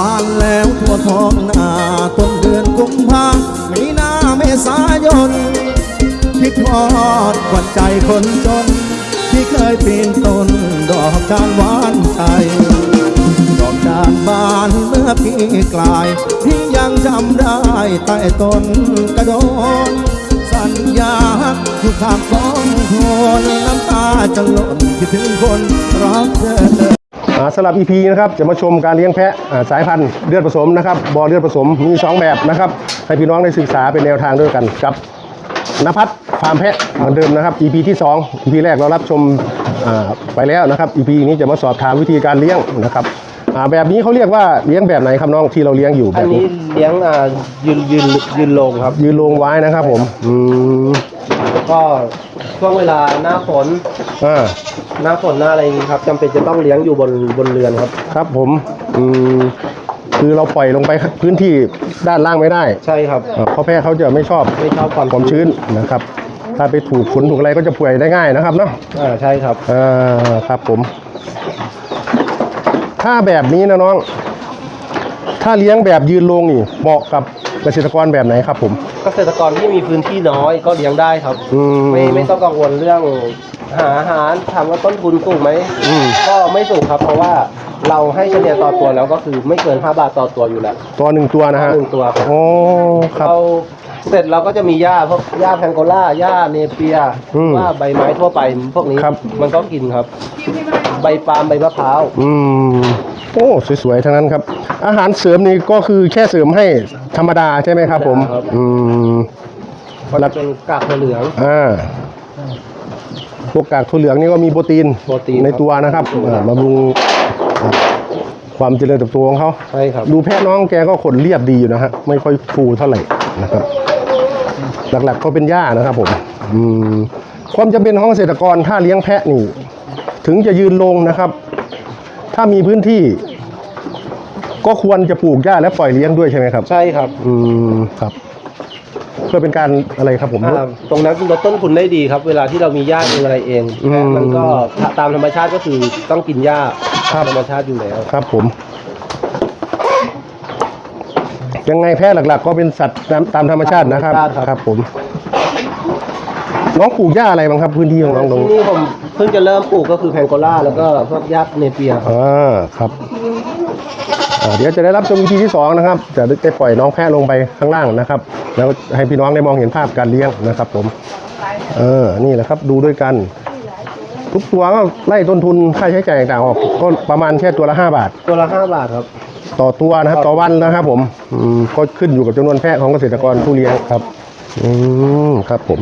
บานแล้วทั่วท้องนาต้นเดือนกุมภามีนาเมษายนคิดทอดขวัญใจคนจน ที่เคยปีนต้นดอกจานหวานใจดอกจานบานเมื่อปีกลายพี่ยังจำได้ใต้ต้นกระโดนสัญญาอยู่ข้างกองโทนน้ำตาจะหล่นคิดถึงคนรักเธอ สำหรับ EP นะครับจะมาชมการเลี้ยงแพะอ่าสายพันธุ์เลือดผสมนะครับบอเลือดผสมมี 2 แบบนะครับให้พี่น้องได้ศึกษาเป็นแนวทางด้วยกันกับนภัทรฟาร์มแพะเหมือนเดิมนะครับ EP ที่ 2 EP แรกเรารับชมอ่าไปแล้วนะครับ EP นี้จะมาสอบถามวิธีการเลี้ยงนะครับอ่าแบบนี้เขาเรียกว่าเลี้ยงแบบไหนครับน้องที่เราเลี้ยงอยู่แบอันบนี้นี้เลี้ยงอ่ายืนยืนยืนลงครับ ยืนลงไว้นะครับผมอืมก็ ช่วงเวลาหน้าฝนอ่าหน้าฝนหน้าอะไรอย่างนี้ครับจำเป็นจะต้องเลี้ยงอยู่บนบนเรือนครับ ครับผมอืมคือเราปล่อยลงไปพื้นที่ด้านล่างไม่ได้ใช่ครับอ่าเพราะแพะเขาจะไม่ชอบไม่ชอบความความชื้นนะครับ ถ้าไปถูกฝนถูกอะไรก็จะป่วยได้ง่ายนะครับเนาะ อ่าใช่ครับ อ่าครับผม ถ้าแบบนี้นะน้อง ถ้าเลี้ยงแบบยืนลงนี่เหมาะกับเกษตรกรแบบไหนครับผม เกษตรกรที่มีพื้นที่น้อยก็เลี้ยงได้ครับ อืม ไม่ไม่ต้องกังวลเรื่องหาอาหารถามว่าต้นทุนสูงไหมอืม ก็ไม่สูงครับ เพราะว่าเราให้เฉลี่ยต่อตัวแล้วก็คือไม่เกิน 5 บาทต่อตัวอยู่แล้วตัวหนึ่งตัวนะฮะหนึ่งตัวครับ โอ้ครับ เรา เสร็จเราก็จะมีหญ้าพวกหญ้าแพงโกล่าหญ้าเนเปียอืมว่าใบไม้ทั่วไปพวกนี้ครับ มันก็กินครับ ใบปาล์มใบมะพร้าวอืมโอ้สวยๆทั้งนั้นครับ อาหารเสริมนี่ก็คือแค่เสริมให้ธรรมดาใช่ไหมครับผมครับอืมก็จะเป็นกากถั่วเหลือง อ่าพวกกากถั่วเหลืองนี่ก็มีโปรตีนโปรตีนในตัวนะครับ อ่าบำรุงอ่าความเจริญเติบโตของเขา ใช่ครับ ดูแพะน้องแกก็ขนเรียบดีอยู่นะฮะ ไม่ค่อยฟูเท่าไหร่นะครับ หลักๆก็เป็นหญ้านะครับผมอืมความจำเป็นของเกษตรกรถ้าเลี้ยงแพะนี่ ถึงจะยืนลงนะครับ ถ้ามีพื้นที่ ก็ควรจะปลูกหญ้าและปล่อยเลี้ยงด้วยใช่ไหมครับ ใช่ครับ อืมครับ เพื่อเป็นการอะไรครับผมอ่าตรงนั้นลดต้นทุนได้ดีครับ เวลาที่เรามีหญ้าเองอะไรเองอืมแพะมันก็ตามธรรมชาติก็คือต้องกินหญ้าครับธรรมชาติอยู่แล้ว ครับผม ยังไงแพะหลักๆ ก็เป็นสัตว์ตามตามธรรมชาตินะครับธรรมชาติครับ ครับผม น้องปลูกหญ้าอะไรบ้างครับ พื้นที่ของน้องตรงที่นี่ผมเพิ่งจะเริ่มปลูกก็คือแพงโกล่าแล้วก็พวกหญ้าเนเปียครับ อ่าครับอ่าเดี๋ยวจะได้รับชมวิธีที่สองนะครับ จะได้ปล่อยน้องแพะลงไปข้างล่างนะครับ แล้วให้พี่น้องได้มองเห็นภาพการเลี้ยงนะครับ ผม เออ นี่แหละครับ ดูด้วยกัน ทุกตัวก็ไล่ต้นทุนค่าใช้จ่ายต่างๆออกก็ประมาณแค่ตัวละห้าบาท ตัวละห้าบาทครับ ต่อตัวนะครับ ต่อวันนะครับ ผมอืมก็ขึ้นอยู่กับจำนวนแพะของเกษตรกรผู้เลี้ยงครับ อืมครับผม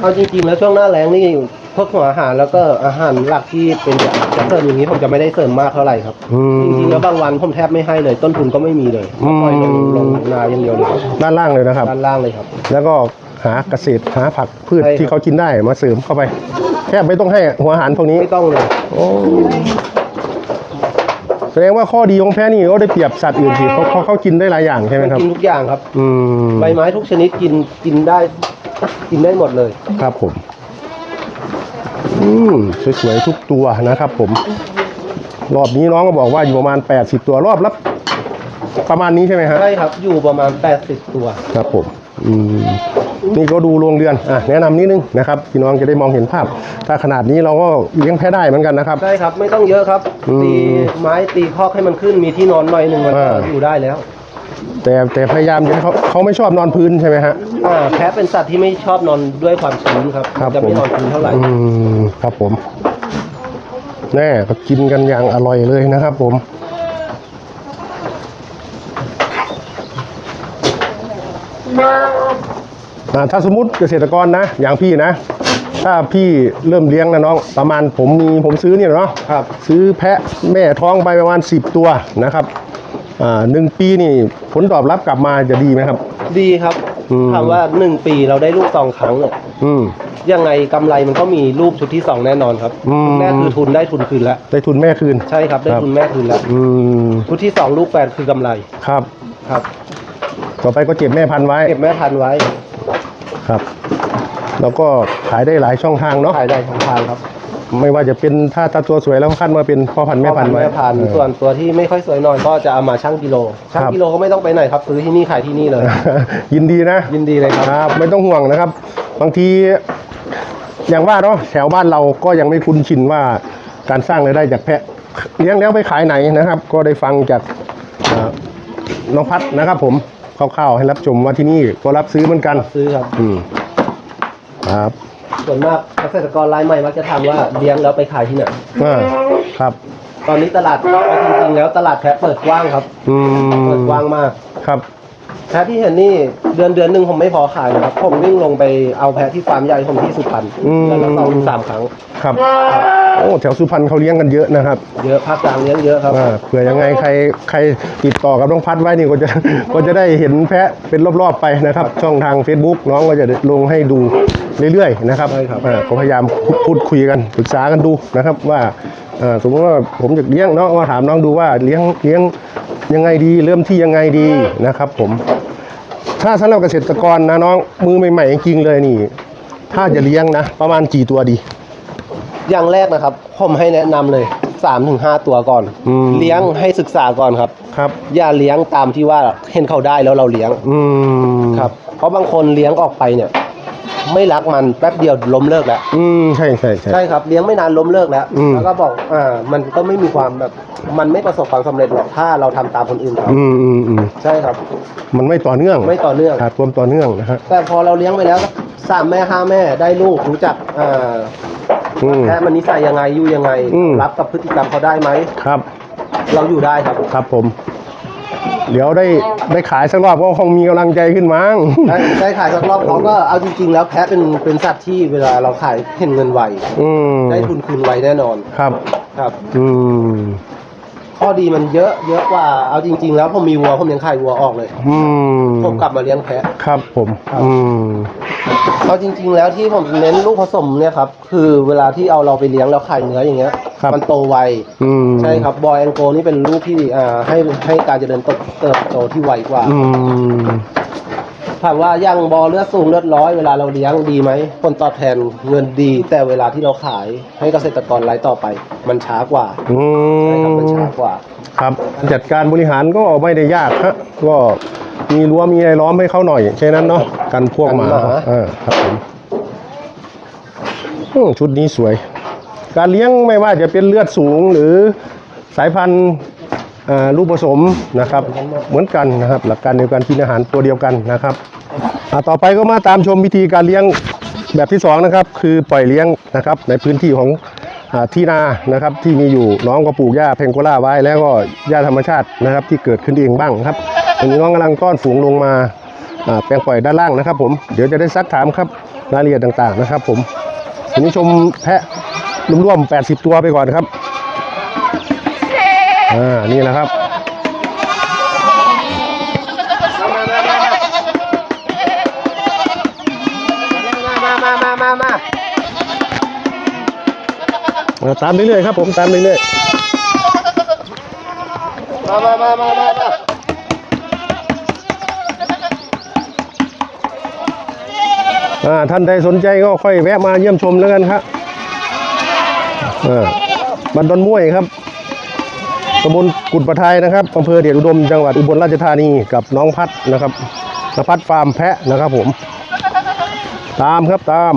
เอาจริงๆแล้วช่วงหน้าแล้งนี่พวกหัวอาหารแล้วก็อาหารหลักที่เป็นจะจะเสริมอย่างนี้ผมจะไม่ได้เสริมมากเท่าไหร่ครับอืม จริงๆแล้วบางวันผมแทบไม่ให้เลย ต้นทุนก็ไม่มีเลยอืมปล่อยลงลงนาอย่างเดียวเลยครับด้านล่างเลยนะครับ ด้านล่างเลยครับ แล้วก็หาเกษตรหาผักพืชใช่ครับ ที่เขากินได้มาเสริมเข้าไปแค่ไม่ต้องให้หัวอาหารพวกนี้ ไม่ต้องเลย โอ้แส ดงว่าข้อดีของแพะนี่เขาได้เปรียบสัตว์อื่นที่เขาเขาเขากินได้หลายอย่างใช่ไหมครับ กินทุกอย่างครับ อืมใบไม้ทุกชนิดกินกินได้กินได้หมดเลย ครับผม อืมสวยๆทุกตัวนะครับผม รอบนี้น้องก็บอกว่าอยู่ประมาณ 80 ตัวรอบละประมาณนี้ใช่ไหมฮะ ใช่ครับ อยู่ประมาณ 80 ตัว ครับผม อืม นี่ก็ดูโรงเรือนอะแนะนำนิดนึงนะครับพี่น้องจะได้มองเห็นภาพ ถ้าขนาดนี้เราก็เลี้ยงแพะได้เหมือนกันนะครับ ใช่ครับ ไม่ต้องเยอะครับอืมตีไม้ตีคอกให้มันขึ้นมีที่นอนหน่อยหนึ่งมันก็อ่าอยู่ได้แล้ว แต่แต่พยายามจะให้เขาเขาไม่ชอบนอนพื้นใช่ไหมฮะอ่าแพะเป็นสัตว์ที่ไม่ชอบนอนด้วยความชื้นครับครับจะผไม่มนอนพื้นเท่าไหร่อืมครับผมแน่ก็กินกันอย่างอร่อยเลยนะครับ ผมอ่า ถ้าสมมติเกษตรกรนะ อย่างพี่นะ ถ้าพี่เริ่มเลี้ยงนะน้อง ประมาณผมมีผมซื้อเนี่ยเนาะครับ ซื้อแพะแม่ท้องไปประมาณ 10 ตัวนะครับอ่าหนึ่งปีนี่ผลตอบรับกลับมาจะดีไหมครับ ดีครับอืม ถามว่าหนึ่งปีเราได้ลูกสองครั้งเนี่ยอืม ยังไงกำไรมันก็มีลูกชุดที่สองแน่นอนครับอืมแม่คือทุนได้ทุนคืนแล้วได้ทุนแม่คืน ใช่ครับได้ครับ ทุนแม่คืนแล้วอืมชุดที่สองลูกแปดคือกำไรครับ ครับ ต่อไปก็เก็บแม่พันธุ์ไว้ เก็บแม่พันธุ์ไว้ ครับ แล้วก็ขายได้หลายช่องทางเนาะขายได้ทางทางครับไม่ว่าจะเป็นถ้าถ้าตัวสวยแล้วขั้นมาเป็นพ่อพันธุ์แม่พันธุ์ไว้แม่พันธุ์เออส่วนตัวที่ไม่ค่อยสวยหน่อยก็จะเอามาชั่งกิโลชั่งครับกิโลก็ไม่ต้องไปไหนครับซื้อที่นี่ขายที่นี่เลย ยินดีนะ ยินดีเลยครับครับ ไม่ต้องห่วงนะครับ บางที อย่างว่าเนาะแถวบ้านเราก็ยังไม่คุ้นชินว่าการสร้างรายได้จากแพะเลี้ยงแล้วไปขายไหนนะครับ ก็ได้ฟังจากเอ่อน้องพัดนะครับผม คร่าวๆให้รับชมว่าที่นี่ก็รับซื้อเหมือนกัน ซื้อครับ อืมครับส่วนมากเกษตรกรรายใหม่มักจะถามว่าเลี้ยงแล้วไปขายที่ไหนอ่าครับ ตอนนี้ตลาดเอาจริงๆแล้วตลาดแพะเปิดกว้างครับ อืมเปิดกว้างมาก ครับ แพะที่เห็นนี่เดือนเดือนหนึ่งผมไม่พอขายนะครับ ผมวิ่งลงไปเอาแพะที่ฟาร์มใหญ่ผมที่สุพรรณอืม เดือนละสองถึงสามครั้ง ครับ โอ้แถวสุพรรณเขาเลี้ยงกันเยอะนะครับเยอะภาคกลางเลี้ยงเยอะครับ อ่าเผื่อยังไงใครใครติดต่อกับน้องพัดไว้นี่ก็จะ ก็จะได้เห็นแพะเป็นรอบๆไปนะครับ ช่องทาง Facebook น้องก็จะลงให้ดูเรื่อยๆนะครับใช่ครับ อ่าก็พยายามพูดคุยกันปรึกษากันดูนะครับว่าอ่าสมมติว่าผมอยากเลี้ยงเนาะก็ถามน้องดูว่าเลี้ยงเลี้ยงยังไงดี เริ่มที่ยังไงดีนะครับ ผม ถ้าสำหรับเกษตรกรนะน้องมือใหม่ๆจริงๆเลยนี่ ถ้าจะเลี้ยงนะ ประมาณกี่ตัวดี อย่างแรกนะครับ ผมให้แนะนำเลย3าถึงหตัวก่อน อืม เลี้ยงให้ศึกษาก่อนครับ ครับ อย่าเลี้ยงตามที่ว่าเห็นเขาได้แล้วเราเลี้ยงอืมครับ เพราะบางคนเลี้ยงออกไปเนี่ย ไม่รักมันแป๊บเดียวล้มเลิกแล้ว อืมใช่ใช่ใช่ ใช่ครับเลี้ยงไม่นานล้มเลิกแล้วอืม แล้วก็บอกอ่ามันก็ไม่มีความแบบมันไม่ประสบความสำเร็จหรอกถ้าเราทำตามคนอื่นเขาอืมอืมอืมใช่ครับ มันไม่ต่อเนื่องไม่ต่อเนื่อง ขาดความต่อเนื่องนะฮะแต่พอเราเลี้ยงไปแล้วสักสามแม่ห้าแม่ได้ลูกรู้จักอ่าอืม แพะมันนิสัยยังไงอยู่ยังไง อืม รับกับพฤติกรรมเขาได้ไหม ครับ เราอยู่ได้ครับ ครับผม เดี๋ยวได้ได้ขายสักรอบก็คงมีกำลังใจขึ้นมั้ง ได้ได้ขายสักรอบเขาก็เอาจริงๆ แล้วแพะเป็นเป็นสัตว์ที่เวลาเราขายเห็นเงินไวอืมได้ทุนคืนไวแน่นอนครับ ครับ อืม ข้อดีมันเยอะเยอะกว่าเอาจริง ๆ แล้วผมมีวัวผมยังขายวัวออกเลยอืมผมกลับมาเลี้ยงแพะ ครับผม ครับ อืมเอาจริง ๆ แล้วที่ผมเน้นลูกผสมเนี่ยครับคือเวลาที่เอาเราไปเลี้ยงแล้วขายเนื้ออย่างเงี้ยครับ มันโตไวอืมใช่ครับบอยแองโกนี่เป็นลูกที่อ่าให้ให้การเจริญเติบเติบโตที่ไวกว่า อืม ถามว่าย่างบอเลือดสูงเลือดร้อยเวลาเราเลี้ยงดีไหมผลตอบแทนเงินดี แต่เวลาที่เราขายให้เกษตรกรรายต่อไป มันช้ากว่าอืใช่ครับมันมช้ากว่า ครับการจัดการบริหารก็ไม่ได้ยากฮะก็มีรั้วมีอะไรล้อมให้เขาหน่อยแค่นั้นเนาะกันพวกหมากันหมา เออครับผมอืมชุดนี้สวย การเลี้ยงไม่ว่าจะเป็นเลือดสูงหรือสายพันธุ์เอ่อ ลูกผสมนะครับ เหมือนกันนะครับ หลักการเดียวกันกินอาหารตัวเดียวกันนะครับอ่าต่อไปก็มาตามชมวิธีการเลี้ยงแบบที่สองนะครับคือปล่อยเลี้ยงนะครับ ในพื้นที่ของอที่นานะครับ ที่มีอยู่น้องก็ปลูกหญ้าเพงโกล่าไว้ แล้วก็หญ้าธรรมชาตินะครับ ที่เกิดขึ้นเองบ้างครับตอนนี้น้องกำลังต้อนฝูงลงมาแปลงปล่อยด้านล่างนะครับ ผมเดี๋ยวจะได้ซักถามครับรายละเอียดต่างๆนะครับ ผมทีนี้ชมแพะรวมๆ80 ตัวไปก่อนครับ อ่า นี่นะครับมามามามามาอ่าตามเรื่อยๆครับ ผมตามเรื่อยมามามามามามาๆอ่าท่านใดสนใจก็ค่อยแวะมาเยี่ยมชมแล้วกันครับอ่าบันดอนม่วยครับ ตำบลกุดประทายนะครับอำเภอเดชอุดมจังหวัดอุบลราชธานีกับน้องพัดนะครับนพัดฟาร์มแพะนะครับผม ตามครับตาม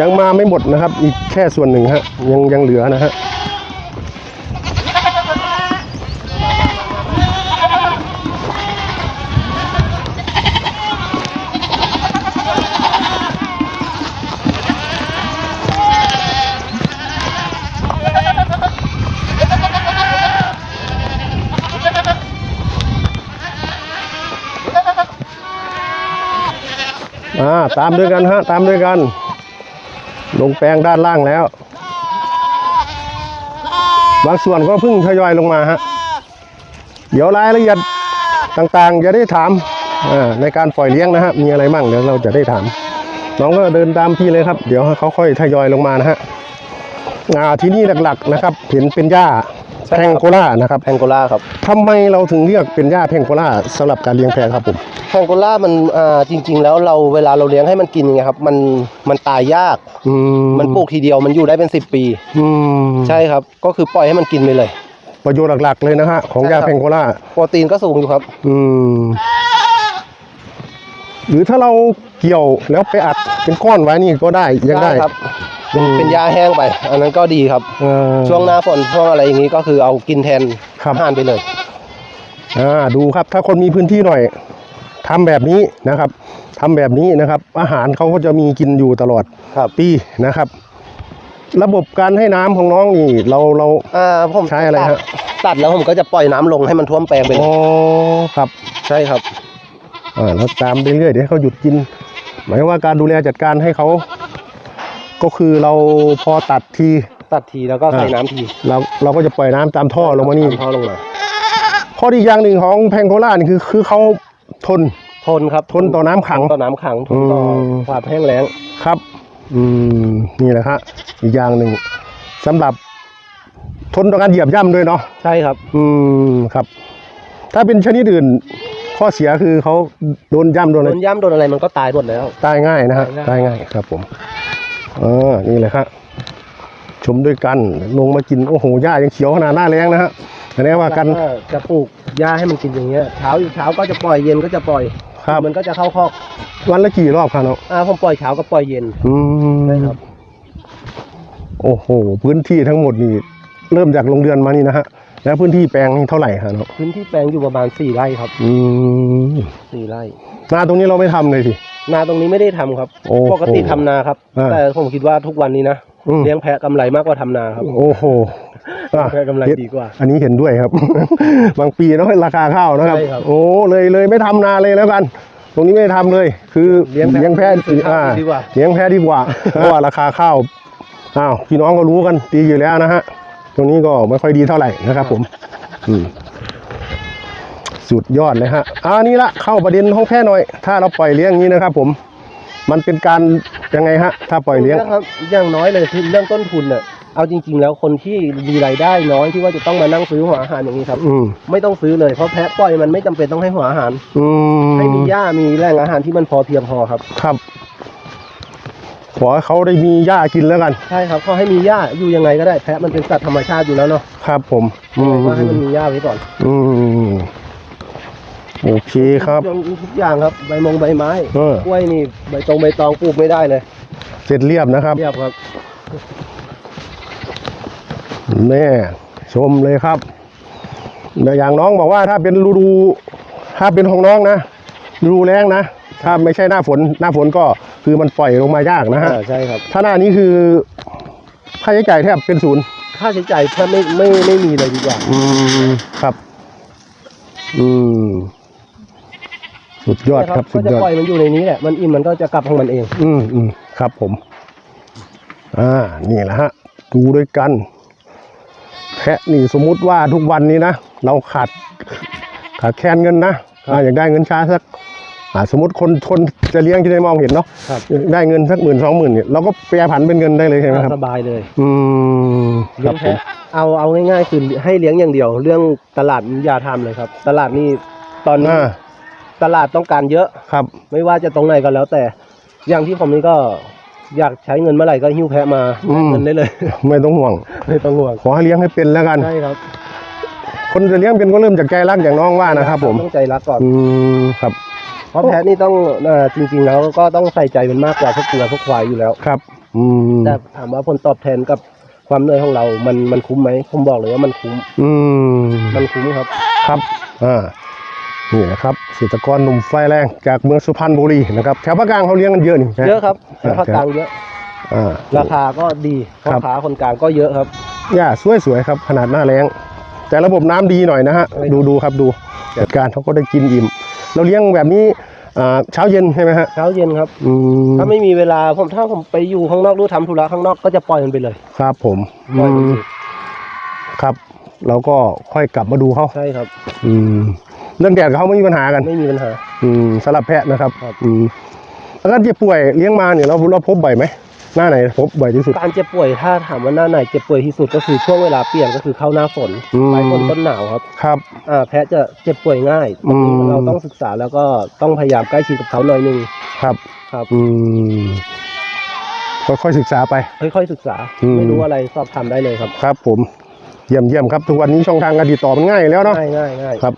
ยังมาไม่หมดนะครับ อีกแค่ส่วนหนึ่งฮะ ยังยังเหลือนะฮะอ่าตามด้วยกันฮะ ตามด้วยกัน ลงแปลงด้านล่างแล้ว บางส่วนก็เพิ่งทยอยลงมาฮะ เดี๋ยวรายละเอียดต่างๆ จะได้ถามในการปล่อยเลี้ยงนะฮะ มีอะไรบ้างเดี๋ยวเราจะได้ถาม น้องก็เดินตามพี่เลยครับ เดี๋ยวเขาค่อยทยอยลงมานะฮะที่นี่หลักๆนะครับ เห็นเป็นหญ้า ใช่ครับ แพงโกล่านะครับแพงโกล่าครับทำไมเราถึงเรียกเป็นหญ้าแพงโกล่าสำหรับการเลี้ยงแพะครับผม แพงโกล่ามันอ่าจริง ๆ แล้วเราเวลาเราเลี้ยงให้มันกินไงครับมันมันตายยาก อืมมันปลูกทีเดียวมันอยู่ได้เป็นสิบปี อืมใช่ครับ ก็คือปล่อยให้มันกินไปเลย ประโยชน์หลักๆเลยนะฮะของหญ้าใช่ครับ แพงโกล่า โปรตีนก็สูงอยู่ครับ อืม หรือถ้าเราเกี่ยวแล้วไปอัดเป็นก้อนไว้นี่ก็ได้ยังได้ ครับ อืมเป็นยาแห้งไป อันนั้นก็ดีครับ เออ ช่วงหน้าฝนช่วงอะไรอย่างนี้ก็คือเอากินแทนครับอาหารไปเลย อ่าดูครับถ้าคนมีพื้นที่หน่อยทำแบบนี้นะครับทำแบบนี้นะครับ อาหารเขาก็จะมีกินอยู่ตลอดครับ ปีนะครับ ระบบการให้น้ำของน้องนี่เราเรา อ่าผมใช้อะไรฮะ ตัดตัดแล้วผมก็จะปล่อยน้ำลงให้มันท่วมแปลงไปเลอ๋ยอครับใช่ครับ อ่าแล้วตามไปเรื่อยเดี๋ยวให้เขาหยุดกิน หมายว่าการดูแลจัดการให้เขา ก็คือเราพอตัดทีตัดทีแล้วก็ใส่น้ำทีเราเราก็จะปล่อยน้ำตามท่อลงมานี่ ตท่อลงมาข้อดีอย่างหนึ่งของแพงโกล่านี่คือคือเขาทน ทนครับทนต่อน้ำขังทนต่อน้ำขังทนต่ออม ความแห้งแล้งครับ อืม นี่แหละครับอีกอย่างหนึ่งสำหรับทนต่อการเหยียบย่ำด้วยเนาะ ใช่ครับ อืม ครับ ถ้าเป็นชนิดอื่น ข้อเสียคือเขาโดนย่ำโดนอะโดไรนย่ำโดนอะไรมันก็ตายหมดแล้ว ตายง่ายนะฮะตาตายยง่าง่ายยครับผมเออนี่แหละครับชมด้วยกันลงมากินโอ้โหหญ้ายังเขียวขนาดหน้าแรงนะฮะอันนี้ว่ากันแล้วจะปลูกหญ้าให้มันกินอย่างเงี้ยเช้าอยู่เช้าก็จะปล่อยเย็นก็จะปล่อยครับมันก็จะเข้าคอกวันละกี่รอบครับเนาะอ่าผมปล่อยเช้าก็ปล่อยเย็นอืมใช่ครับ โอ้โหพื้นที่ทั้งหมดนี่เริ่มจากโรงเรือนมานี่นะฮะแล้วพื้นที่แปลงนี่เท่าไหร่ครับเนาะพื้นที่แปลงอยู่ประมาณสี่ไร่ครับ อืมสี่ไร่นาตรงนี้เราไม่ทำเลยสิ นาตรงนี้ไม่ได้ทำครับโอ้โหปกติทำนาครับ อ่า แต่ผมคิดว่าทุกวันนี้นะอืมเลี้ยงแพะกำไรมากกว่าทำนาครับโอ้โหอะแค่กำไรดีกว่า อันนี้เห็นด้วยครับ บางปีเนาะราคาข้าวนะครับ ใช่ครับ โอ้เลยเลยไม่ทำนาเลยแล้วกัน ตรงนี้ไม่ได้ทำเลย คือเลี้ยงแพะเลี้ยงแพะซื้อข้าวอ่าดีกว่า เลี้ยงแพะดีกว่าเพราะว่าราคาข้าวอ้าวพี่น้องก็รู้กันดีอยู่แล้วนะฮะตรงนี้ก็ไม่ค่อยดีเท่าไหร่นะครับ ผม อืม สุดยอดเลยฮะอ่านี่ละเข้าประเด็นของแพะหน่อย ถ้าเราปล่อยเลี้ยงอย่างนี้นะครับ ผม มันเป็นการยังไงฮะ ถ้าปล่อยเลี้ยง ครับอย่างน้อยเลยคือเรื่องต้นทุนเนี่ยเอาจริง ๆ แล้วคนที่มีรายได้น้อยที่ว่าจะต้องมานั่งซื้อหัวอาหารอย่างนี้ครับอืมไม่ต้องซื้อเลยเพราะแพะปล่อยมันไม่จำเป็นต้องให้หัวอาหารอืมให้มีหญ้ามีแหล่งอาหารที่มันพอเพียงพอครับ ครับ ขอให้เขาได้มีหญ้ากินแล้วกัน ใช่ครับก็ให้มีหญ้าอยู่ยังไงก็ได้แพะมันเป็นสัตว์ธรรมชาติอยู่แล้วเนาะครับ ผมอืมก็ให้มันมีหญ้าไว้ก่อน อืม โอเคครับ ทุกอย่างครับใบมงใบไม้เออ กล้วยนี่ใบตรงใบตองปลูกไม่ได้เลยเสร็จเรียบนะครับ เรียบครับ แน่ชมเลยครับแต่อย่างน้องบอกว่าถ้าเป็นฤดูถ้าเป็นของน้องนะฤดูแล้งนะ ถ้าไม่ใช่หน้าฝนหน้าฝนก็คือมันปล่อยลงมายากนะฮะ อ่าใช่ครับ ถ้าหน้านี้คือค่าใช้จ่ายแทบเป็นศูนย์ค่าใช้จ่ายแทบไม่ไม่ไม่มีเลยดีกว่าอืมครับ อืม สุดยอดครับสุก็ดจะยอด ปล่อยมันอยู่ในนี้แหละ มันอิ่มมันก็จะกลับของมันเอง อืมอืมครับผม อ่า นี่แหละฮะ ดูด้วยกัน แพะนี่สมมุติว่าทุกวันนี้นะ เราขาดขาดแคลนเงินนะอ่าอยากได้เงินช้าสัก อ่า สมมติคนคนจะเลี้ยงที่ได้มองเห็นเนาะครับอยากได้เงินสักหมื่นสองหมื่นเนี่ยเราก็แปรผันเป็นเงินได้เลยใช่ไหมครับ สบายเลยอืมคเลี้รัยบงผมแพะเอาเอาง่ายๆคือให้เลี้ยงอย่างเดียว เรื่องตลาดอย่าทำเลยครับ ตลาดนี่ตอนนี้ อ่า ตลาดต้องการเยอะ ครับ ไม่ว่าจะตรงไหนก็แล้วแต่ อย่างที่ผมนี่ก็อยากใช้เงินเมื่อไหร่ก็หิ้วแพะมาอืม เงินได้เลย ไม่ต้องห่วง ไม่ต้องห่วงขอให้เลี้ยงให้เป็นแล้วกัน ใช่ครับคนจะเลี้ยงเป็นก็เริ่มจากใจรักอย่างน้องว่านะครับ ผม ต้องใจรักก่อน อืมครับ เพราะแพะนี่ต้องเอ่อจริง ๆ แล้วก็ต้องใส่ใจมันมากกว่าพวกเกลือพวกควายอยู่แล้ว ครับ อืมแต่ถามว่าผลตอบแทนกับความเหนื่อยของเรา มันมันคุ้มไหมผมบอกเลยว่ามันคุ้ม อืมมันคุ้มครับ ครับ อ่า นี่นะครับเกษตรกรหนุ่มไฟแรงจากเมืองสุพรรณบุรีนะครับแถวภาคกลางเขาเลี้ยงกันเยอะนี่ใช่ไหมเยอะครับอ่าภาคกลางเยอะอ่าราคาก็ดีครัพ่อบค้าคนกลางก็เยอะครับหญ้าสวยๆครับ ขนาดหน้าแรงแต่ระบบน้ำดีหน่อยนะฮะใช่ครับดูดูครับดูจัดการเขาก็ได้กินอิ่ม เราเลี้ยงแบบนี้อ่าเช้าเย็นใช่ไหมฮะเช้าเย็นครับอืมถ้าไม่มีเวลาผมถ้าผมไปอยู่ข้างนอกหรือทำธุระข้างนอกก็จะปล่อยมันไปเลย ครับผมปล่อยมันอืมสิครับ เราก็ค่อยกลับมาดูเขาใช่ครับ อืม เรื่องแดดกับเขาไม่มีปัญหากัน ไม่มีปัญหา อืมสำหรับแพะนะครับครับ อืมอาการเจ็บป่วยเลี้ยงมาเนี่ยเราเราพบบ่อยไหมหน้าไหนพบบ่อยที่สุด การเจ็บป่วยถ้าถามว่าหน้าไหนเจ็บป่วยที่สุดก็คือช่วงเวลาเปลี่ยนก็คือเข้าหน้าฝนอืม ปลายฝนต้นหนาวครับครับ อ่าแพะจะเจ็บป่วยง่ายอืม เราต้องศึกษาแล้วก็ต้องพยายามใกล้ชิดกับเขาหน่อยหนึงครับ ครับอืมค่อยๆศึกษาไป ค่อยๆศึกษา อืม ไม่รู้อะไรสอบถามได้เลยครับ ครับผม เยี่ยมเยี่ยมครับทุกวันนี้ช่องทางการติดต่อมันง่ายแล้วเนาะง่ายง่ายง่ายครับ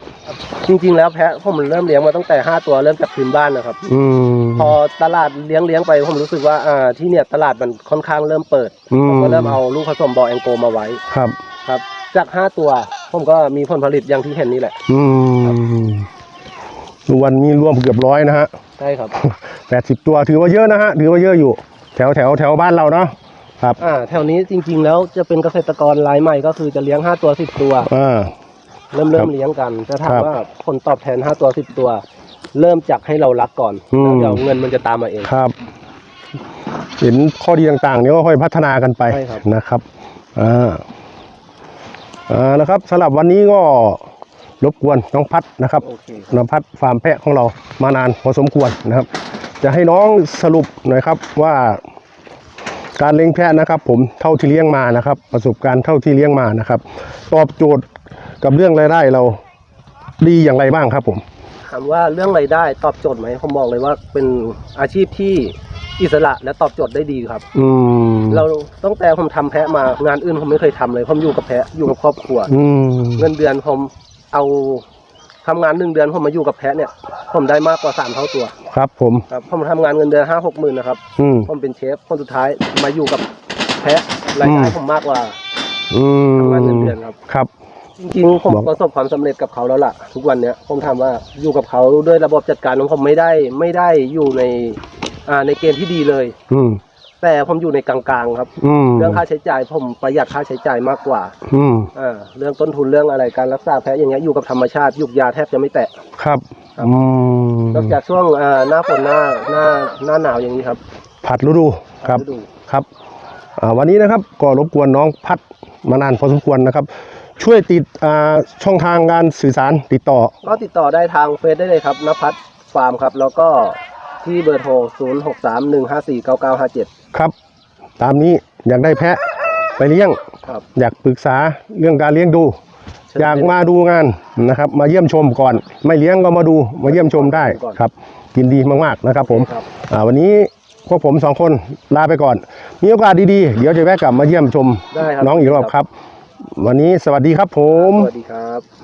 จริง ๆ แล้วแพะผมเริ่มเลี้ยงมาตั้งแต่ห้าตัวเริ่มจากพื้นบ้านนะครับอืมพอตลาดเลี้ยงเลี้ยงไปผมรู้สึกว่าอ่าที่เนี่ยตลาดมันค่อนข้างเริ่มเปิดอืมผมก็เริ่มเอาลูกผสมบอแองโกมาไว้ครับครับ จากห้าตัวผมก็มีผลผลิตอย่างที่เห็นนี่แหละ อืมทุกวันนี้รวมเกือบร้อยนะฮะใช่ครับแปดสิบตัวถือว่าเยอะนะฮะถือว่าเยอะอยู่ แถวแถวแถวบ้านเราเนาะ ครับอ่าแถวนี้จริง ๆ แล้วจะเป็นเกษตรกรรายใหม่ก็คือจะเลี้ยงห้าตัวสิบตัว อ่า เริ่มเริ่มเลี้ยงกันแต่ถามครับว่าผลตอบแทนห้าตัวสิบตัว เริ่มจากให้เรารักก่อนอืม แล้วเดี๋ยวเงินมันจะตามมาเอง ครับ เห็นข้อดีต่างๆเนี่ยก็ค่อยพัฒนากันไปใช่ครับ นะครับอ่าอ่าแล้วครับสำหรับวันนี้ก็รบกวนน้องพัดนะครับ โอเคน้องพัดฟาร์มแพะของเรามานานพอสมควรนะครับ จะให้น้องสรุปหน่อยครับว่า การเลี้ยงแพะนะครับ ผมเท่าที่เลี้ยงมานะครับ ประสบการณ์เท่าที่เลี้ยงมานะครับ ตอบโจทย์กับเรื่องรายได้เราดีอย่างไรบ้างครับผมถามว่าเรื่องรายได้ตอบโจทย์ไหมผมบอกเลยว่าเป็นอาชีพที่อิสระและตอบโจทย์ได้ดีครับ อืมเราตั้งแต่ผมทำแพะมางานอื่นผมไม่เคยทำเลยผมอยู่กับแพะอยู่กับครอบครัวอืมเงินเดือนผมเอา ทำงานหนึ่งเดือนผมมาอยู่กับแพะเนี่ย ผมได้มากกว่าสามเท่าตัว ครับ ผมครับผมทำงานเงินเดือนห้าหกหมื่นนะครับอืมผมเป็นเชฟคนสุดท้ายมาอยู่กับแพะรายได้อืมผมมากกว่าอืมทำงานเงินเดือนครับครับ จริงๆผมบอกประสบความสำเร็จกับเขาแล้วล่ะ ทุกวันเนี้ยผมถามว่าอยู่กับเขาด้วยระบบจัดการของผมไม่ได้ไม่ได้อยู่ในอ่าในเกณฑ์ที่ดีเลย อืม แต่ผมอยู่ในกลางๆครับ อืมเรื่องค่าใช้จ่ายผมประหยัดค่าใช้จ่ายมากกว่าอืมอ่าเรื่องต้นทุนเรื่องอะไรการรักษาแพะอย่างเงี้ยอยู่กับธรรมชาติยุกยาแทบจะไม่แตะ ครับครับ อืมนอกจากช่วงอ่าหน้าฝนหน้าหน้าหน้าหนาวอย่างนี้ครับผัดฤดูครับ ฤดู ครับอ่าวันนี้นะครับก็รบกวนน้องพัดมานานพอสมควรนะครับ ช่วยติดอ่าช่องทางการสื่อสารติดต่อ ก็ติดต่อได้ทางเฟซได้เลยครับนภัสฟาร์มครับ แล้วก็ที่เบอร์โทร 0 6 3 1 5 4 9 9 5 7 ครับ ตามนี้อยากได้แพะไปเลี้ยง ครับอยากปรึกษาเรื่องการเลี้ยงดูเชิญอยากมาดูงานนะครับ มาเยี่ยมชมก่อน ไม่เลี้ยงก็มาดูมาเยี่ยมชมได้ก่อนครับยินดีมากๆนะครับ ผมครับ อ่าวันนี้พวกผมสองคนลาไปก่อน มีโอกาสดีๆ เดี๋ยวจะแวะกลับมาเยี่ยมชมได้ครับ น้องอีกรอบครับ วันนี้สวัสดีครับผม สวัสดีครับ